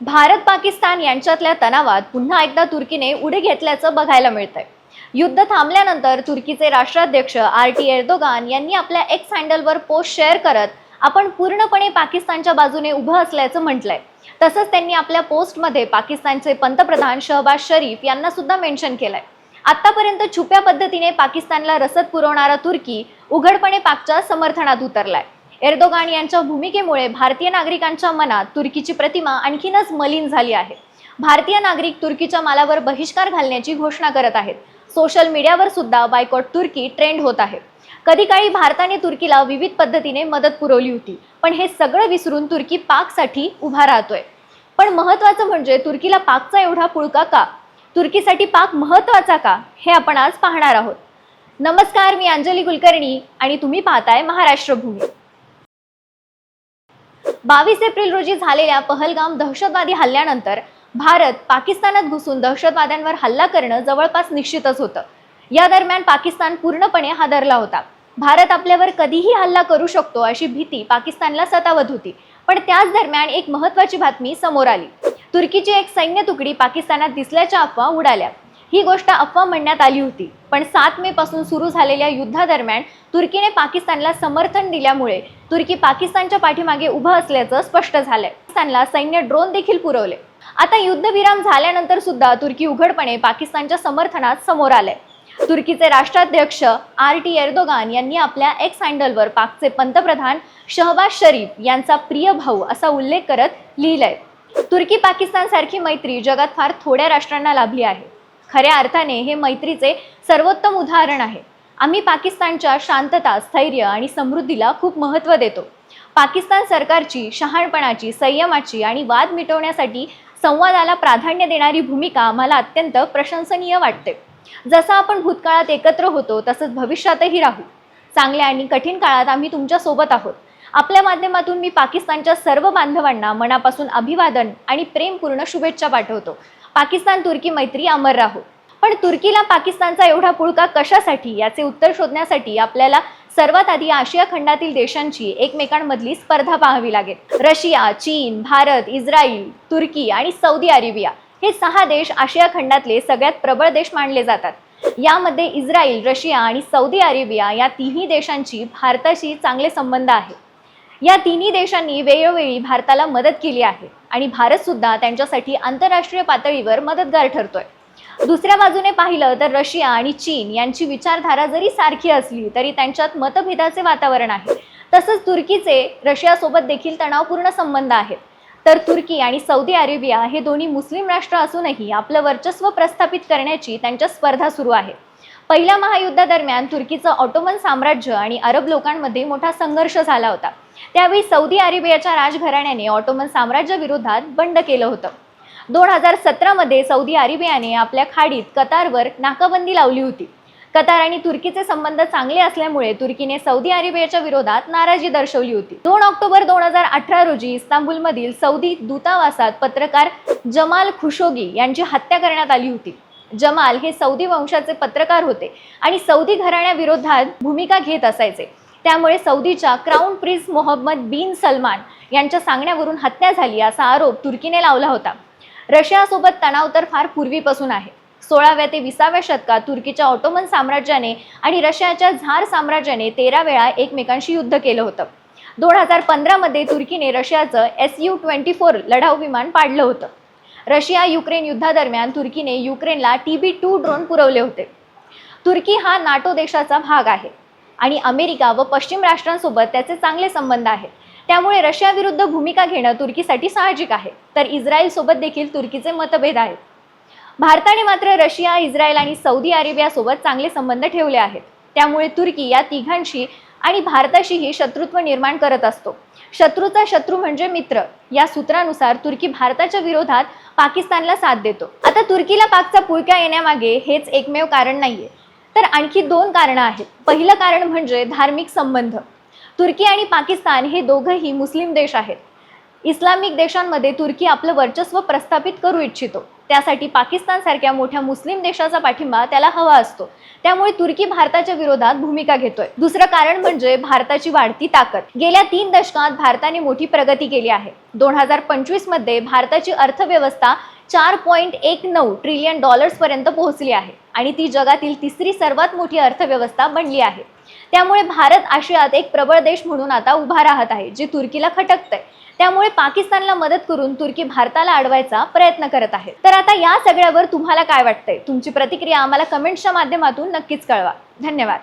भारत पाकिस्तान यांच्यातल्या तणावात पुन्हा एकदा तुर्कीने उडी घेतल्याचं बघायला मिळतंय. युद्ध थांबल्यानंतर तुर्कीचे राष्ट्राध्यक्ष आर टी एर्दोगान यांनी आपल्या एक्स हँडलवर पोस्ट शेअर करत आपण पूर्णपणे पाकिस्तानच्या बाजूने उभं असल्याचं म्हटलंय. तसंच त्यांनी आपल्या पोस्टमध्ये पाकिस्तानचे पंतप्रधान शहबाज शरीफ यांना सुद्धा मेन्शन केलंय. आतापर्यंत छुप्या पद्धतीने पाकिस्तानला रसद पुरवणारा तुर्की उघडपणे पाकच्या समर्थनात उतरलाय. एर्दोगान यांच्या भूमिकेमुळे भारतीय नागरिकांच्या मनात तुर्कीची प्रतिमा आणखीनच मलिन झाली आहे. भारतीय नागरिक तुर्कीच्या मालावर बहिष्कार घालण्याची घोषणा करत आहेत. सोशल मीडियावर सुद्धा बायकॉट तुर्की ट्रेंड होत आहे. कधी काळी भारताने तुर्कीला विविध पद्धतीने मदत पुरवली होती पण हे सगळं विसरून तुर्की पाकसाठी उभा राहतोय. पण महत्वाचं म्हणजे तुर्कीला पाकचा एवढा पुळका का? तुर्कीसाठी पाक महत्त्वाचा का? हे आपण आज पाहणार आहोत. नमस्कार मी अंजली कुलकर्णी आणि तुम्ही पाहताय महाराष्ट्र भूमी बावीस एप्रिल रोजी झालेल्या पहलगाम दहशतवादी हल्ल्यानंतर भारत पाकिस्तानात घुसून दहशतवाद्यांवर हल्ला करणं जवळपास निश्चितच होतं. या दरम्यान पाकिस्तान पूर्णपणे हादरला होता. भारत आपल्यावर कधीही हल्ला करू शकतो अशी भीती पाकिस्तानला सतावत होती. पण त्याच दरम्यान एक महत्वाची बातमी समोर आली. तुर्कीची एक सैन्य तुकडी पाकिस्तानात दिसल्याच्या अफवा उडाल्या. ही गोष्ट अफवा म्हणण्यात आली होती. पण सात मे पासून सुरू झालेल्या युद्धादरम्यान तुर्कीने पाकिस्तानला समर्थन दिल्यामुळे तुर्की पाकिस्तानच्या पाठीमागे उभं असल्याचं स्पष्ट झालंय. पाकिस्तानला सैन्य ड्रोन देखील पुरवले. आता युद्धविराम झाल्यानंतर सुद्धा तुर्की उघडपणे पाकिस्तानच्या समर्थनात समोर आलंय. तुर्कीचे राष्ट्राध्यक्ष आर टी एर्दोगान यांनी आपल्या एक्स हँडलवर पाकचे पंतप्रधान शहबाज शरीफ यांचा प्रिय भाऊ असा उल्लेख करत लिहिलंय. तुर्की पाकिस्तान सारखी मैत्री जगात फार थोड्या राष्ट्रांना लाभली आहे. खऱ्या अर्थाने हे मैत्रीचे सर्वोत्तम उदाहरण आहे. आम्ही पाकिस्तानच्या शांतता स्थैर्य आणि समृद्धीला खूप महत्त्व देतो. पाकिस्तान सरकारची शहाणपणाची संयमाची आणि वाद मिटवण्यासाठी संवादाला प्राधान्य देणारी भूमिका आम्हाला अत्यंत प्रशंसनीय वाटते. जसं आपण भूतकाळात एकत्र होतो तसंच भविष्यातही राहू. चांगल्या आणि कठीण काळात आम्ही तुमच्यासोबत आहोत. आपल्या माध्यमातून मी पाकिस्तानच्या सर्व बांधवांना मनापासून अभिवादन आणि प्रेमपूर्ण शुभेच्छा पाठवतो. पाकिस्तान तुर्की मैत्री अमर राहो. पण तुर्कीला पाकिस्तानचा एवढा पुळका कशासाठी? याचे उत्तर शोधण्यासाठी आपल्याला सर्वात आधी आशिया खंडातील देशांची एकमेकांमधली स्पर्धा पाहावी लागेल. रशिया चीन भारत इस्रायल तुर्की आणि सौदी अरेबिया हे सहा देश आशिया खंडातले सगळ्यात प्रबळ देश मानले जातात. यामध्ये इस्रायल रशिया आणि सौदी अरेबिया या तिन्ही देशांची भारताशी चांगले संबंध आहे. या तिन्ही देशांनी वेळोवेळी भारताला मदत केली आहे. आणि भारत सुद्धा त्यांच्यासाठी आंतरराष्ट्रीय पातळीवर मदतगार ठरतोय. दुसऱ्या बाजूने पाहिलं तर रशिया आणि चीन यांची विचारधारा जरी सारखी असली तरी त्यांच्यात मतभेदाचे वातावरण आहे. तसंच तुर्कीचे रशियासोबत देखील तणावपूर्ण संबंध आहेत. तर तुर्की आणि सौदी अरेबिया हे दोन्ही मुस्लिम राष्ट्र असूनही आपलं वर्चस्व प्रस्थापित करण्याची त्यांच्या स्पर्धा सुरू आहे पहिल्या महायुद्धादरम्यान तुर्कीचं ऑटोमन साम्राज्य आणि अरब लोकांमध्ये मोठा संघर्ष झाला होता. त्यावेळी सौदी अरेबियाच्या राजघराण्याने ऑटोमन साम्राज्याविरोधात बंड केलं होतं. दोन हजार सतरामध्ये सौदी अरेबियाने आपल्या खाडीत कतारवर नाकाबंदी लावली होती. कतार आणि तुर्कीचे संबंध चांगले असल्यामुळे तुर्कीने सौदी अरेबियाच्या विरोधात नाराजी दर्शवली होती. दोन ऑक्टोबर दोन हजार अठरा रोजी इस्तांबुलमधील सौदी दूतावासात पत्रकार जमाल खुशोगी यांची हत्या करण्यात आली होती. जमाल हे सौदी वंशाचे पत्रकार होते आणि सौदी घराण्याविरोधात भूमिका घेत असायचे. त्यामुळे सौदीच्या crown prince Mohammed bin Salman यांच्या सांगण्यावरून हत्या झाली असा आरोप तुर्कीने लावला होता. रशियासोबत तणाव तर फार पूर्वीपासून आहे. सोळाव्या ते विसाव्या शतकात तुर्कीच्या ऑटोमन साम्राज्याने आणि रशियाच्या झार साम्राज्याने तेरा वेळा एकमेकांशी युद्ध केलं होतं. दोन हजार पंधरामध्ये तुर्कीने रशियाचं एस यू ट्वेंटी फोर लढाऊ विमान पाडलं होतं. रशिया युक्रेन युद्धादरम्यान तुर्कीने युक्रेनला टी बी टू ड्रोन पुरवले होते. तुर्की हा नाटो देशाचा भाग आहे आणि अमेरिका व पश्चिम राष्ट्रांसोबत त्याचे चांगले संबंध आहेत. त्यामुळे रशियाविरुद्ध भूमिका घेणं तुर्कीसाठी साहजिक आहे. तर इस्रायलसोबत देखील तुर्कीचे मतभेद आहेत. भारताने मात्र रशिया इस्रायल आणि सौदी अरेबियासोबत चांगले संबंध ठेवले आहेत. त्यामुळे तुर्की या तिघांशी आणि भारताशीही शत्रुत्व निर्माण करत असतो. शत्रूचा शत्रू म्हणजे मित्र. या सूत्रानुसार तुर्की भारताच्या विरोधात पाकिस्तानला साथ देतो. आता तुर्कीला पाकचा पुळक्या येण्यामागे हेच एकमेव कारण नाहीये. तर आणखी दोन कारणं आहेत. पहिलं कारण म्हणजे धार्मिक संबंध. तुर्की आणि पाकिस्तान हे दोघंही मुस्लिम देश आहेत. इस्लामिक देशांमध्ये तुर्की आपलं वर्चस्व प्रस्थापित करू इच्छितो. त्यासाठी पाकिस्तानसारख्या मोठ्या मुस्लिम देशाचा पाठिंबा त्याला हवा असतो. त्यामुळे तुर्की भारताच्या विरोधात भूमिका घेतोय. दुसरं कारण म्हणजे भारताची वाढती ताकद. गेल्या तीन दशकात भारताने मोठी प्रगती केली आहे. दोन हजार पंचवीसमध्ये भारताची अर्थव्यवस्था चार पॉईंट एक नऊ ट्रिलियन डॉलर्स पर्यंत पोहोचली आहे आणि ती जगातील तिसरी सर्वात मोठी अर्थव्यवस्था बनली आहे. त्यामुळे भारत आशियात एक प्रबळ देश म्हणून आता उभा राहत आहे जे तुर्कीला खटकतंय. त्यामुळे पाकिस्तानला मदत करून तुर्की भारताला अडवायचा प्रयत्न करत आहे. तर आता या सगळ्यावर तुम्हाला काय वाटतंय? तुमची प्रतिक्रिया आम्हाला कमेंट्सच्या माध्यमातून नक्कीच कळवा. धन्यवाद.